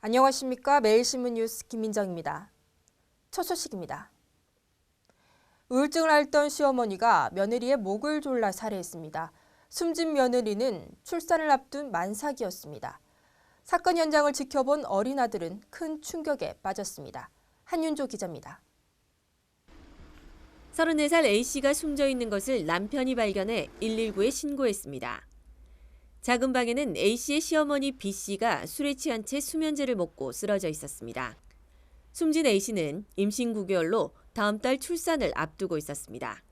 안녕하십니까. 매일신문 뉴스 김민정입니다. 첫 소식입니다. 우울증을 앓던 시어머니가 며느리의 목을 졸라 살해했습니다. 숨진 며느리는 출산을 앞둔 만삭이었습니다. 사건 현장을 지켜본 어린 아들은 큰 충격에 빠졌습니다. 한윤조 기자입니다. 34살 A씨가 숨져 있는 것을 남편이 발견해 119에 신고했습니다. 작은 방에는 A씨의 시어머니 B씨가 술에 취한 채 수면제를 먹고 쓰러져 있었습니다. 숨진 A씨는 임신 9개월로 다음 달 출산을 앞두고 있었습니다.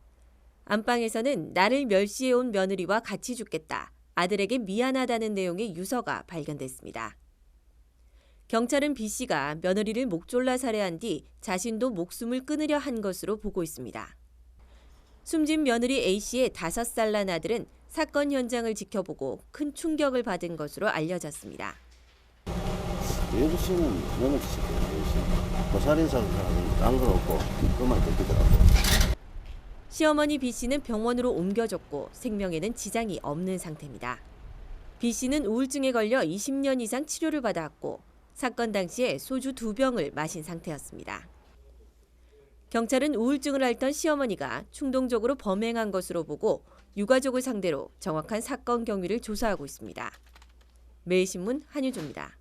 안방에서는 나를 멸시해온 며느리와 같이 죽겠다. 아들에게 미안하다는 내용의 유서가 발견됐습니다. 경찰은 B씨가 며느리를 목졸라 살해한 뒤 자신도 목숨을 끊으려 한 것으로 보고 있습니다. 숨진 며느리 A씨의 다섯 살난 아들은 사건 현장을 지켜보고 큰 충격을 받은 것으로 알려졌습니다. 외국 씨는 너무 딴건 없고, 그만 듣기더라고. 시어머니 B씨는 병원으로 옮겨졌고 생명에는 지장이 없는 상태입니다. B씨는 우울증에 걸려 20년 이상 치료를 받아왔고 사건 당시에 소주 두 병을 마신 상태였습니다. 경찰은 우울증을 앓던 시어머니가 충동적으로 범행한 것으로 보고 유가족을 상대로 정확한 사건 경위를 조사하고 있습니다. 매일신문 한유조입니다.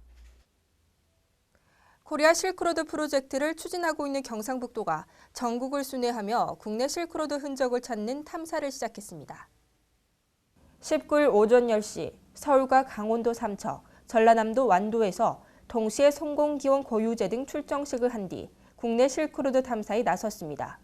코리아 실크로드 프로젝트를 추진하고 있는 경상북도가 전국을 순회하며 국내 실크로드 흔적을 찾는 탐사를 시작했습니다. 19일 오전 10시 서울과 강원도 삼척, 전라남도 완도에서 동시에 성공기원 고유제 등 출정식을 한 뒤 국내 실크로드 탐사에 나섰습니다.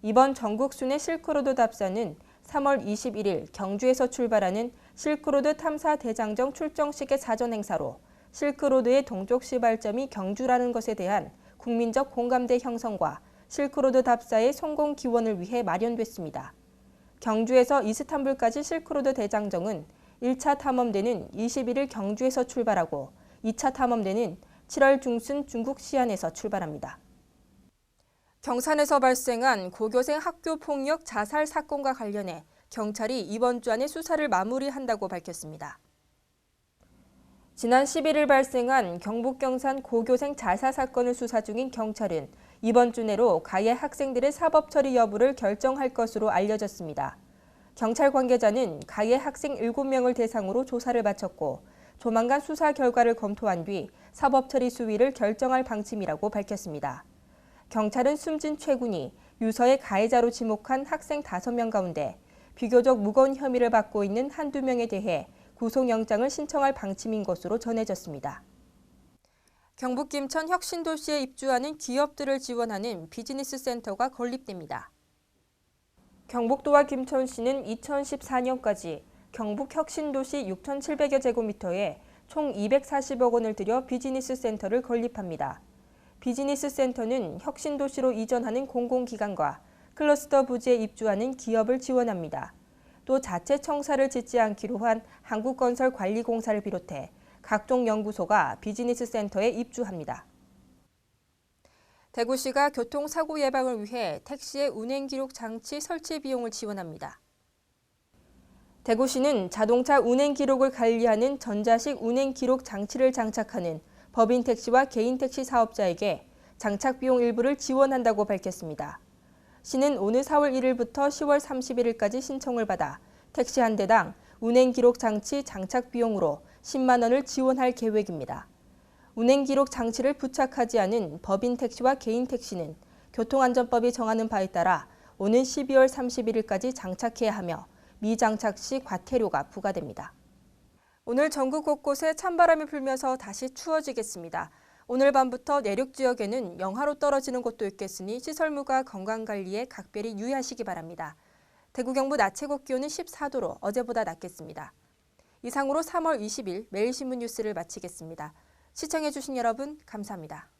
이번 전국 순회 실크로드 답사는 3월 21일 경주에서 출발하는 실크로드 탐사 대장정 출정식의 사전 행사로 실크로드의 동쪽 시발점이 경주라는 것에 대한 국민적 공감대 형성과 실크로드 답사의 성공 기원을 위해 마련됐습니다. 경주에서 이스탄불까지 실크로드 대장정은 1차 탐험대는 21일 경주에서 출발하고 2차 탐험대는 7월 중순 중국 시안에서 출발합니다. 경산에서 발생한 고교생 학교 폭력 자살 사건과 관련해 경찰이 이번 주 안에 수사를 마무리한다고 밝혔습니다. 지난 11일 발생한 경북 경산 고교생 자살 사건을 수사 중인 경찰은 이번 주 내로 가해 학생들의 사법 처리 여부를 결정할 것으로 알려졌습니다. 경찰 관계자는 가해 학생 7명을 대상으로 조사를 마쳤고 조만간 수사 결과를 검토한 뒤 사법 처리 수위를 결정할 방침이라고 밝혔습니다. 경찰은 숨진 최군이 유서의 가해자로 지목한 학생 5명 가운데 비교적 무거운 혐의를 받고 있는 한두 명에 대해 구속영장을 신청할 방침인 것으로 전해졌습니다. 경북 김천 혁신도시에 입주하는 기업들을 지원하는 비즈니스 센터가 건립됩니다. 경북도와 김천시는 2014년까지 경북 혁신도시 6,700여 제곱미터에 총 240억 원을 들여 비즈니스 센터를 건립합니다. 비즈니스 센터는 혁신도시로 이전하는 공공기관과 클러스터 부지에 입주하는 기업을 지원합니다. 또 자체 청사를 짓지 않기로 한 한국건설관리공사를 비롯해 각종 연구소가 비즈니스 센터에 입주합니다. 대구시가 교통사고 예방을 위해 택시의 운행 기록 장치 설치 비용을 지원합니다. 대구시는 자동차 운행 기록을 관리하는 전자식 운행 기록 장치를 장착하는 법인 택시와 개인 택시 사업자에게 장착 비용 일부를 지원한다고 밝혔습니다. 시는 오늘 4월 1일부터 10월 31일까지 신청을 받아 택시 한 대당 운행 기록 장치 장착 비용으로 10만 원을 지원할 계획입니다. 운행 기록 장치를 부착하지 않은 법인 택시와 개인 택시는 교통안전법이 정하는 바에 따라 오는 12월 31일까지 장착해야 하며 미장착 시 과태료가 부과됩니다. 오늘 전국 곳곳에 찬바람이 불면서 다시 추워지겠습니다. 오늘 밤부터 내륙 지역에는 영하로 떨어지는 곳도 있겠으니 시설물과 건강관리에 각별히 유의하시기 바랍니다. 대구 경북 낮 최고 기온은 14도로 어제보다 낮겠습니다. 이상으로 3월 20일 매일신문 뉴스를 마치겠습니다. 시청해주신 여러분 감사합니다.